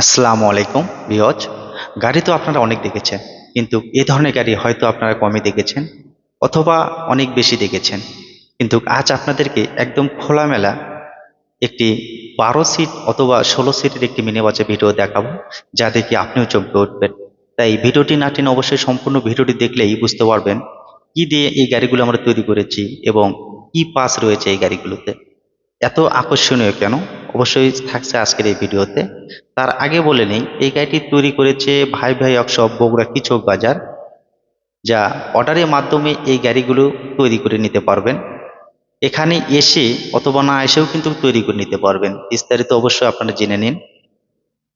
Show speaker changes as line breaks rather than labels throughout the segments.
আসসালামু আলাইকুম রিয়জ গাড়ি তো আপনারা অনেক দেখেছেন, কিন্তু এ ধরনের গাড়ি হয়তো আপনারা কমই দেখেছেন অথবা অনেক বেশি দেখেছেন। কিন্তু আজ আপনাদেরকে একদম খোলামেলা একটি বারো সিট অথবা ষোলো সিটের একটি মিনি বাসের ভিডিও দেখাবো, যা দেখে আপনিও চমকে উঠবেন। তাই ভিডিওটি না টেনে অবশ্যই সম্পূর্ণ ভিডিওটি দেখলেই বুঝতে পারবেন কি দিয়ে এই গাড়িগুলো আমরা তৈরি করেছি এবং কি পাস রয়েছে এই গাড়িগুলোতে। এত আকর্ষণীয় কেন? অবশ্যই থাকছে আজকের এই ভিডিওতে। তার আগে বলে নেই, এই গাড়িটি তৈরি করেছে ভাই ভাই অক্সব বগুড়া কিচক বাজার, যা অর্ডারের মাধ্যমে এই গাড়িগুলো তৈরি করে নিতে পারবেন। এখানে এসে অথবা না এসেও কিন্তু তৈরি করে নিতে পারবেন। বিস্তারিত অবশ্যই আপনারা জেনে নিন।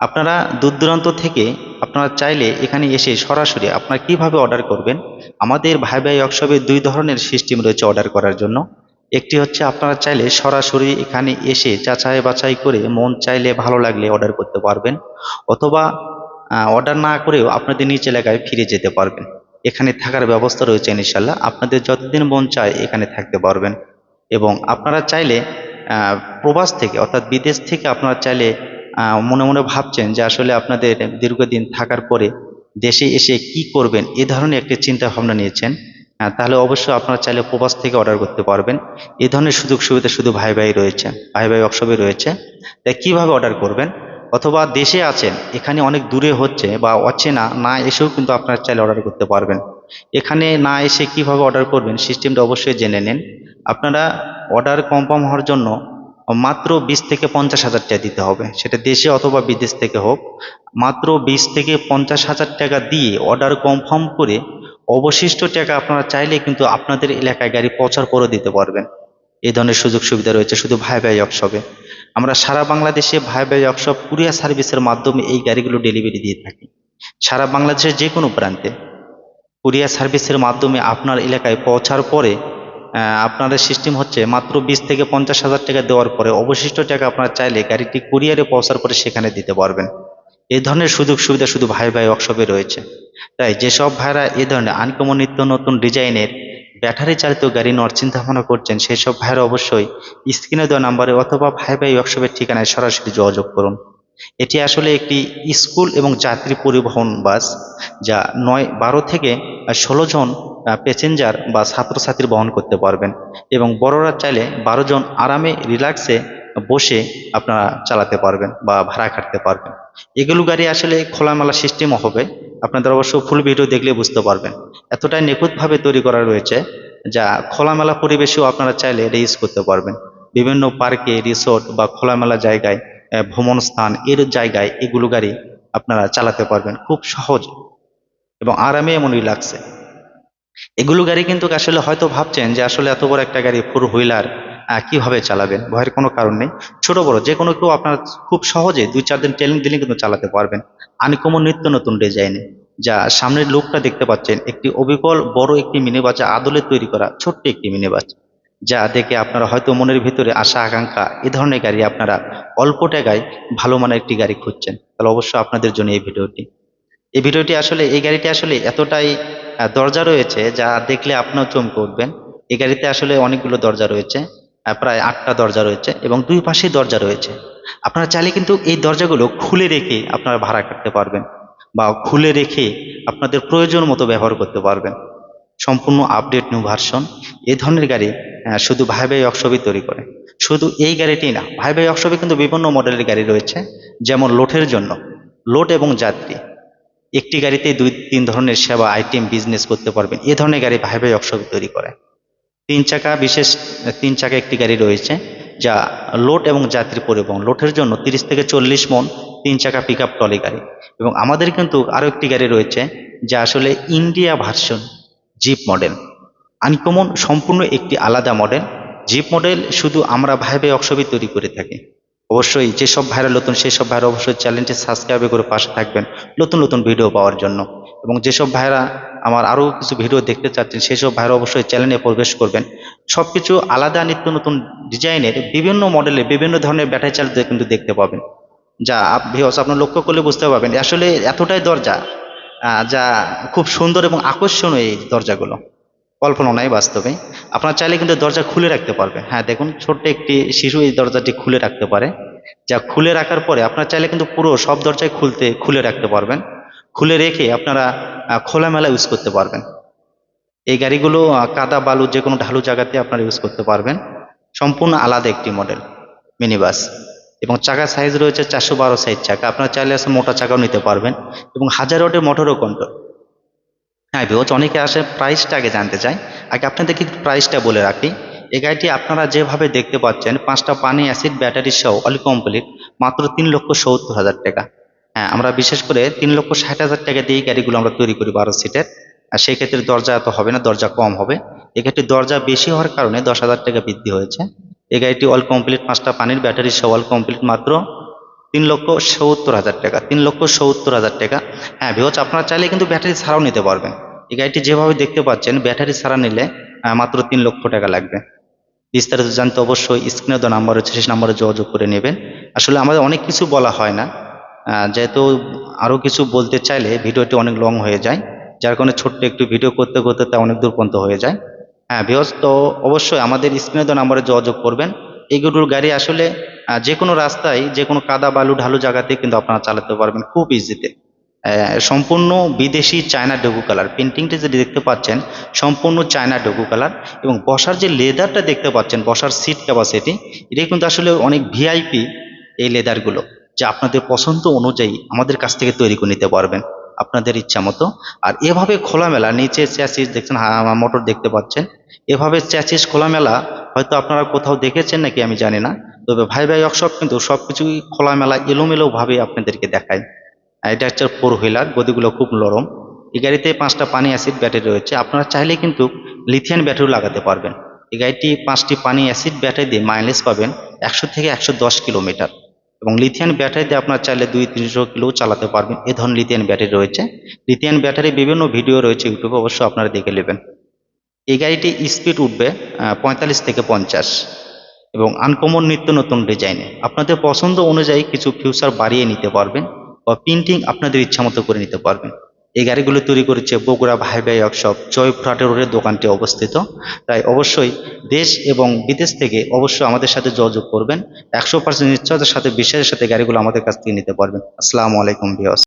আপনারা দূর দূরান্ত থেকে আপনারা চাইলে এখানে এসে সরাসরি আপনারা কীভাবে অর্ডার করবেন, আমাদের ভাই ভাই ওয়ার্কশপে দুই ধরনের সিস্টেম রয়েছে অর্ডার করার জন্য। একটি হচ্ছে আপনারা চাইলে সরাসরি এখানে এসে যাচাই বাছাই করে মন চাইলে ভালো লাগলে অর্ডার করতে পারবেন অথবা অর্ডার না করেও আপনাদের নিজ এলাকায় ফিরে যেতে পারবেন। এখানে থাকার ব্যবস্থা রয়েছে ইনশাল্লাহ আপনাদের যতদিন মন চায় এখানে থাকতে পারবেন এবং আপনারা চাইলে প্রবাস থেকে অর্থাৎ বিদেশ থেকে আপনারা চাইলে মনে মনে ভাবছেন যে আসলে আপনাদের দীর্ঘদিন থাকার পরে দেশে এসে কি করবেন এ ধরনের একটি চিন্তা ভাবনা নিয়েছেন। তাহলে অবশ্যই আপনারা চাইলে প্রবাস থেকে অর্ডার করতে পারবেন। এই ধরনের সুযোগ সুবিধা শুধু ভাই ভাই রয়েছে, ভাই ভাই ওয়ার্কশপে রয়েছে। তাই কীভাবে অর্ডার করবেন? অথবা দেশে আছেন, এখানে অনেক দূরে হচ্ছে বা অচেনা, না এসেও কিন্তু আপনারা চাইলে অর্ডার করতে পারবেন। এখানে না এসে কীভাবে অর্ডার করবেন সিস্টেমটা অবশ্যই জেনে নিন। আপনারা অর্ডার কনফার্ম হওয়ার জন্য মাত্র বিশ থেকে পঞ্চাশ হাজার টাকা দিতে হবে। সেটা দেশে অথবা বিদেশ থেকে হোক। মাত্র বিশ থেকে পঞ্চাশ হাজার টাকা দিয়ে অর্ডার কনফার্ম করে অবশিষ্ট টাকা আপনারা চাইলে কিন্তু আপনাদের এলাকায় গাড়ি পৌঁছার পরও দিতে পারবেন। এই ধরনের সুযোগ সুবিধা রয়েছে শুধু ভাই ভাই ওয়ার্কশপে। আমরা সারা বাংলাদেশে ভাই ভাই ওয়ার্কশপ কুরিয়ার সার্ভিসের মাধ্যমে এই গাড়িগুলো ডেলিভারি দিয়ে থাকি। সারা বাংলাদেশের যে কোনো প্রান্তে। কুরিয়ার সার্ভিসের মাধ্যমে আপনার এলাকায় পৌঁছার পরে আপনাদের সিস্টেম হচ্ছে মাত্র বিশ থেকে পঞ্চাশ হাজার টাকা দেওয়ার পরে অবশিষ্ট টাকা আপনারা চাইলে গাড়িটি কুরিয়ারে পৌঁছার পরে সেখানে দিতে পারবেন। এই ধরনের সুযোগ সুবিধা শুধু ভাই ভাই ওয়ার্কশপে রয়েছে। তাই যেসব ভাইরা এ ধরনের আনকমন নিত্য নতুন ডিজাইনের ব্যাটারি চালিত গাড়ি নেওয়ার চিন্তা ভাবনা করছেন সেই সব ভাইরা অবশ্যই স্ক্রিনে দেওয়া নাম্বারে অথবা ভাই ভাই ওয়ার্কশপের ঠিকানায় সরাসরি যোগাযোগ করুন। এটি আসলে একটি স্কুল এবং যাত্রী পরিবহন বাস, যা নয়, বারো থেকে ষোলো জন প্যাসেঞ্জার বা ছাত্রছাত্রী বহন করতে পারবেন এবং বড়রা চাইলে বারো জন আরামে রিল্যাক্সে বসে আপনারা চালাতে পারবেন বা ভাড়া খাটতে পারবেন। এগুলো গাড়ি আসলে খোলামেলা সিস্টেমও হবে। আপনাদের অবশ্য ফুল ভিডিও দেখলে বুঝতে পারবেন। এতটাই নিখুঁতভাবে তৈরি করা রয়েছে, যা খোলামেলা পরিবেশেও আপনারা চাইলে এটা ইউজ করতে পারবেন। বিভিন্ন পার্কে রিসোর্ট বা খোলামেলা জায়গায় ভ্রমণ স্থান, এর জায়গায় এগুলো গাড়ি আপনারা চালাতে পারবেন খুব সহজ এবং আরামে এমন রিল্যাক্সে এগুলো গাড়ি কিন্তু আসলে হয়তো ভাবছেন যে আসলে এত বড় একটা গাড়ি ফোর হুইলার কীভাবে চালাবেন, ভয়ের কোনো কারণ নেই। ছোট, বড়, যে কোনো কেউ আপনারা খুব সহজে দুই, চার দিন ট্রেনিং দিলে কিন্তু চালাতে পারবেন। আনকমন নিত্য নতুন ডিজাইনে যা সামনের লোকটা দেখতে পাচ্ছেন, একটি অবিকল বড় একটি মিনি যা আদলে তৈরি করা ছোট্ট একটি মিনি বাস যা দেখে আপনারা হয়তো মনের ভিতরে আশা, আকাঙ্ক্ষা, এ ধরনের গাড়ি আপনারা অল্প টাকায় ভালো মানের একটি গাড়ি খুঁজছেন। তাহলে অবশ্যই আপনাদের জন্য এই ভিডিওটি। এই ভিডিওটি আসলে, এই গাড়িটি আসলে এতটাই দরজা রয়েছে, যা দেখলে আপনিও চমকে উঠবেন। এই গাড়িতে আসলে অনেকগুলো দরজা রয়েছে। প্রায় আটটা দরজা রয়েছে এবং দুই পাশে দরজা রয়েছে। আপনারা চাইলে কিন্তু এই দরজাগুলো খুলে রেখে আপনারা ভাড়া কাটতে পারবেন বা খুলে রেখে আপনাদের প্রয়োজন মতো ব্যবহার করতে পারবেন। সম্পূর্ণ আপডেট নিউ ভার্সন। এই ধরনের গাড়ি শুধু ভাই ভাই ওয়ার্কশপই তৈরি করে। শুধু এই গাড়িটি না, ভাই ভাই ওয়ার্কশপে কিন্তু বিভিন্ন মডেলের গাড়ি রয়েছে, যেমন লোটের জন্য। লোড এবং যাত্রী। একটি গাড়িতে দুই তিন ধরনের সেবা, আইটেম, বিজনেস করতে পারবেন। এ ধরনের গাড়ি ভাই ভাই ওয়ার্কশপে তৈরি করে। তিন চাকা, বিশেষ, তিন চাকা একটি গাড়ি রয়েছে, যা লোড এবং যাত্রী পরিবহন। লোডের জন্য তিরিশ থেকে চল্লিশ মন তিন চাকা পিক আপ ট্রলি গাড়ি। এবং আমাদের কিন্তু আরও একটি গাড়ি রয়েছে, যা আসলে India version jeep model uncommon সম্পূর্ণ একটি আলাদা মডেল জিপ মডেল শুধু আমরা ভাই ভাই ওয়ার্কশপে তৈরি করে থাকি। অবশ্যই যেসব ভাইরা নতুন সেই সব ভাইরা অবশ্যই চ্যানেলটি সাবস্ক্রাইব করে পাশে থাকবেন নতুন নতুন ভিডিও পাওয়ার জন্য। এবং যেসব ভাইরা আমার আরও কিছু ভিডিও দেখতে চাচ্ছেন, সেসব ভাইরা অবশ্যই চ্যানেলে প্রবেশ করবেন। সব কিছু আলাদা নিত্য নতুন ডিজাইনের বিভিন্ন মডেলের বিভিন্ন ধরনের ব্যাটারি চালিত কিন্তু দেখতে পাবেন। যা ভিওস আপনার লক্ষ্য করলে বুঝতে পারবেন আসলে এতটাই দরজা যা খুব সুন্দর এবং আকর্ষণীয় এই দরজাগুলো। কল্পনা নয় বাস্তবে। আপনারা চাইলে কিন্তু দরজা খুলে রাখতে পারবেন। হ্যাঁ দেখুন, ছোট্ট একটি শিশু এই দরজাটি খুলে রাখতে পারে। যা খুলে রাখার পরে আপনারা চাইলে কিন্তু পুরো সব দরজায় খুলতে, খুলে রাখতে পারবেন। খুলে রেখে আপনারা খোলামেলা ইউজ করতে পারবেন। এই গাড়িগুলো কাদা, বালু যে কোনো ঢালু জায়গাতে আপনারা ইউজ করতে পারবেন। সম্পূর্ণ আলাদা একটি মডেল মিনি বাস এবং চাকা সাইজ রয়েছে চারশো বারো সাইজ চাকা। আপনারা চাইলে আসলে মোটা চাকাও নিতে পারবেন। এবং হাজার ওয়াটের মোটরও কন্ট্রোল হ্যাঁ বিকজ অনেকে আসে প্রাইসটা আগে জানতে চায়। আগে আপনাদের আপনাদেরকে প্রাইসটা বলে রাখি। এই গাড়িটি আপনারা যেভাবে দেখতে পাচ্ছেন, পাঁচটা পানি অ্যাসিড ব্যাটারি সহ অল কমপ্লিট মাত্র তিন লক্ষ সত্তর হাজার টাকা। হ্যাঁ আমরা বিশেষ করে তিন লক্ষ ষাট হাজার টাকা দিয়ে গাড়িগুলো আমরা তৈরি করি বারো সিটের। আর সেই ক্ষেত্রে দরজা এত হবে না, দরজা কম হবে। এক্ষেত্রে দরজা বেশি হওয়ার কারণে দশ হাজার টাকা বৃদ্ধি হয়েছে। এই গাড়িটি অল কমপ্লিট পাঁচটা পানির ব্যাটারি সহ অল কমপ্লিট মাত্র তিন লক্ষ সত্তর হাজার টাকা, তিন লক্ষ সত্তর হাজার টাকা। হ্যাঁ বিহজ আপনারা চাইলে কিন্তু ব্যাটারি ছাড়াও নিতে পারবেন। এই গাড়িটি যেভাবে দেখতে পাচ্ছেন ব্যাটারি ছাড়া নিলে মাত্র তিন লক্ষ টাকা লাগবে। বিস্তারিত জানতে অবশ্যই স্ক্রিনে দেওয়া নাম্বার হচ্ছে সেই নাম্বারে যোগাযোগ করে নেবেন। আসলে আমাদের অনেক কিছু বলা হয় না। যেহেতু আরও কিছু বলতে চাইলে ভিডিওটি অনেক লং হয়ে যায়, যার কারণে ছোট্ট একটু ভিডিও করতে করতে তা অনেক দূর পর্যন্ত হয়ে যায়। হ্যাঁ বিহজ তো অবশ্যই আমাদের স্ক্রিনে দেওয়া নাম্বারে যোগাযোগ করবেন। এইগুলোর গাড়ি আসলে যে কোনো রাস্তায়, যে কোনো কাদা বালু ঢালু জায়গাতে কিন্তু আপনারা চালাতে পারবেন খুব ইজিতে সম্পূর্ণ বিদেশি চায়না ডগু কালার পেন্টিংটা যে দেখতে পাচ্ছেন, সম্পূর্ণ চায়না ডগু কালার এবং বসার যে লেদারটা দেখতে পাচ্ছেন, বসার সিট ক্যাপাসিটি এটা কিন্তু আসলে অনেক ভিআইপি এই লেদারগুলো যা আপনাদের পছন্দ অনুযায়ী আমাদের কাছ থেকে তৈরি করে নিতে পারবেন আপনাদের ইচ্ছা মতো। আর এভাবে খোলামেলা, নিচে চ্যাসিস দেখছেন হ্যাঁ মোটর দেখতে পাচ্ছেন। এভাবে চ্যাসিস খোলামেলা, হয়তো আপনারা কোথাও দেখেছেন নাকি আমি জানি না। তবে ভাই ভাই ওয়ার্কশপ কিন্তু সবকিছুই খোলামেলা এলোমেলো ভাবে আপনাদেরকে দেখায়। এটা হচ্ছে ফোর হুইলার গদিগুলো খুব নরম। এই গাড়িতে পাঁচটা পানি অ্যাসিড ব্যাটারি রয়েছে। আপনারা চাইলে কিন্তু লিথিয়ান ব্যাটারি লাগাতে পারবেন। এই গাড়িটি পাঁচটি পানি অ্যাসিড ব্যাটারি দিয়ে মাইলেজ পাবেন একশো থেকে একশো দশ কিলোমিটার। এবং লিথিয়ান ব্যাটারিতে আপনার চাইলে দুই তিনশো কিলো চালাতে পারবেন। এ ধরনের লিথিয়ান ব্যাটারি রয়েছে। লিথিয়ান ব্যাটারি বিভিন্ন ভিডিও রয়েছে ইউটিউবে অবশ্যই আপনারা দেখে নেবেন। এই গাড়িটি স্পিড উঠবে পঁয়তাল্লিশ থেকে পঞ্চাশ এবং আনকমন নিত্য নতুন ডিজাইনে আপনাদের পছন্দ অনুযায়ী কিছু ফিউচার বাড়িয়ে নিতে পারবেন বা প্রিন্টিং আপনাদের ইচ্ছা মতো করে নিতে পারবেন। এই গাড়িগুলো তৈরি করেছে বগুড়া ভাই ভাই ওয়ার্কশপ জয়ফ্রাটের রোডের দোকানটি অবস্থিত। তাই অবশ্যই দেশ এবং বিদেশ থেকে অবশ্যই আমাদের সাথে যোগাযোগ করবেন। একশো পার্সেন্ট নিশ্চয়তার সাথে, বিশ্বাসের সাথে গাড়িগুলো আমাদের কাছ থেকে নিতে পারবেন। আসসালামু আলাইকুম বিয়স